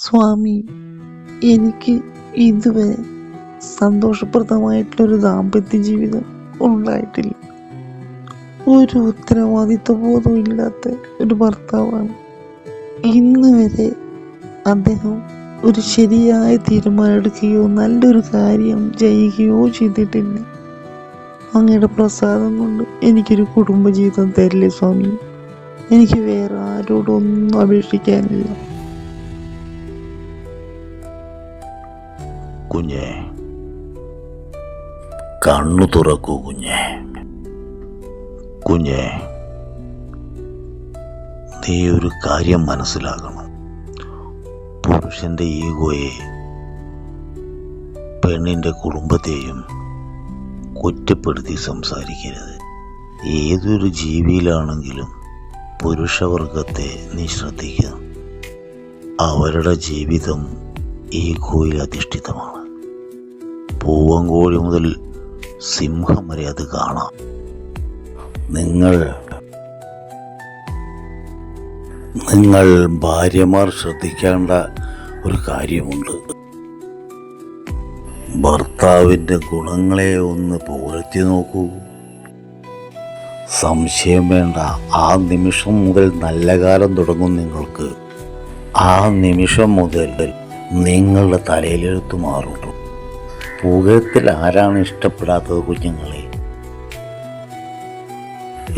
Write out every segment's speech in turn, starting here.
സ്വാമി എനിക്ക് ഇതുവരെ സന്തോഷപ്രദമായിട്ടുള്ളൊരു ദാമ്പത്യ ജീവിതം ഉണ്ടായിട്ടില്ല. ഒരു ഉത്തരവാദിത്വ ബോധവും ഇല്ലാത്ത ഒരു ഭർത്താവാണ്. ഇന്ന് വരെ അദ്ദേഹം ഒരു ശരിയായ തീരുമാനം എടുക്കുകയോ നല്ലൊരു കാര്യം ചെയ്യുകയോ ചെയ്തിട്ടില്ല. അങ്ങയുടെ പ്രസാദം കൊണ്ട് എനിക്കൊരു കുടുംബജീവിതം തരില്ലേ സ്വാമി? എനിക്ക് വേറെ ആരോടൊന്നും അപേക്ഷിക്കാനില്ല. കുഞ്ഞെ. കണ്ണു തുറക്കൂ കുഞ്ഞെ. കുഞ്ഞെ നീ ഒരു കാര്യം മനസ്സിലാക്കണം. പുരുഷന്റെ ഈഗോയെ പെണ്ണിന്റെ കുടുംബത്തെയും കുറ്റപ്പെടുത്തി സംസാരിക്കരുത്. ഏതൊരു ജീവിയിലാണെങ്കിലും പുരുഷവർഗത്തെ നീ ശ്രദ്ധിക്കുക അവരുടെ ജീവിതം ഈഗോയിൽ അധിഷ്ഠിതമാണ്. പൂവങ്കോഴി മുതൽ സിംഹം വരെ അത് കാണാം. നിങ്ങൾ നിങ്ങൾ ഭാര്യമാർ ശ്രദ്ധിക്കേണ്ട ഒരു കാര്യമുണ്ട്. ഭർത്താവിന്റെ ഗുണങ്ങളെ ഒന്ന് പുകഴ്ത്തി നോക്കൂ. സംശയം വേണ്ട ആ നിമിഷം മുതൽ നല്ല കാലം തുടങ്ങും നിങ്ങൾക്ക്. ആ നിമിഷം മുതൽ നിങ്ങളുടെ തലയിലെഴുത്ത് മാറുള്ളൂ പുകയത്തിൽ ആരാണ് ഇഷ്ടപ്പെടാത്തത് കുഞ്ഞുങ്ങളെ?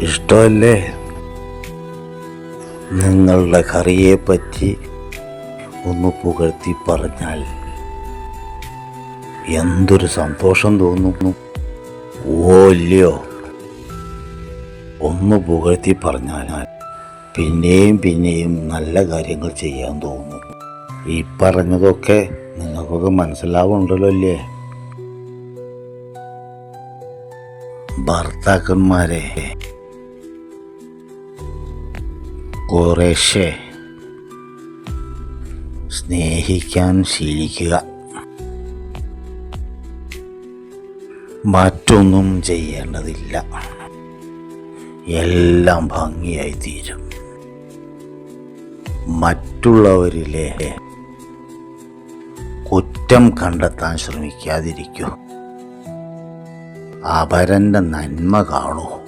ഇഷ്ടമല്ലേ? നിങ്ങളുടെ കറിയെ പറ്റി ഒന്ന് പുകഴ്ത്തി പറഞ്ഞാൽ എന്തൊരു സന്തോഷം തോന്നുന്നു ഓ ഇല്ലയോ? ഒന്ന് പുകഴ്ത്തി പറഞ്ഞാൽ പിന്നെയും പിന്നെയും നല്ല കാര്യങ്ങൾ ചെയ്യാൻ തോന്നുന്നു ഈ പറഞ്ഞതൊക്കെ നിങ്ങൾക്കൊക്കെ മനസ്സിലാവുണ്ടല്ലോ അല്ലേ? ഭർത്താക്കന്മാരെ കുറേശ്ശെ സ്നേഹിക്കാൻ ശീലിക്കുക. മറ്റൊന്നും ചെയ്യേണ്ടതില്ല. എല്ലാം ഭംഗിയായി തീരും. മറ്റുള്ളവരിലെ കുറ്റം കണ്ടെത്താൻ ശ്രമിക്കാതിരിക്കൂ. അപരന്റെ നന്മ കാണൂ.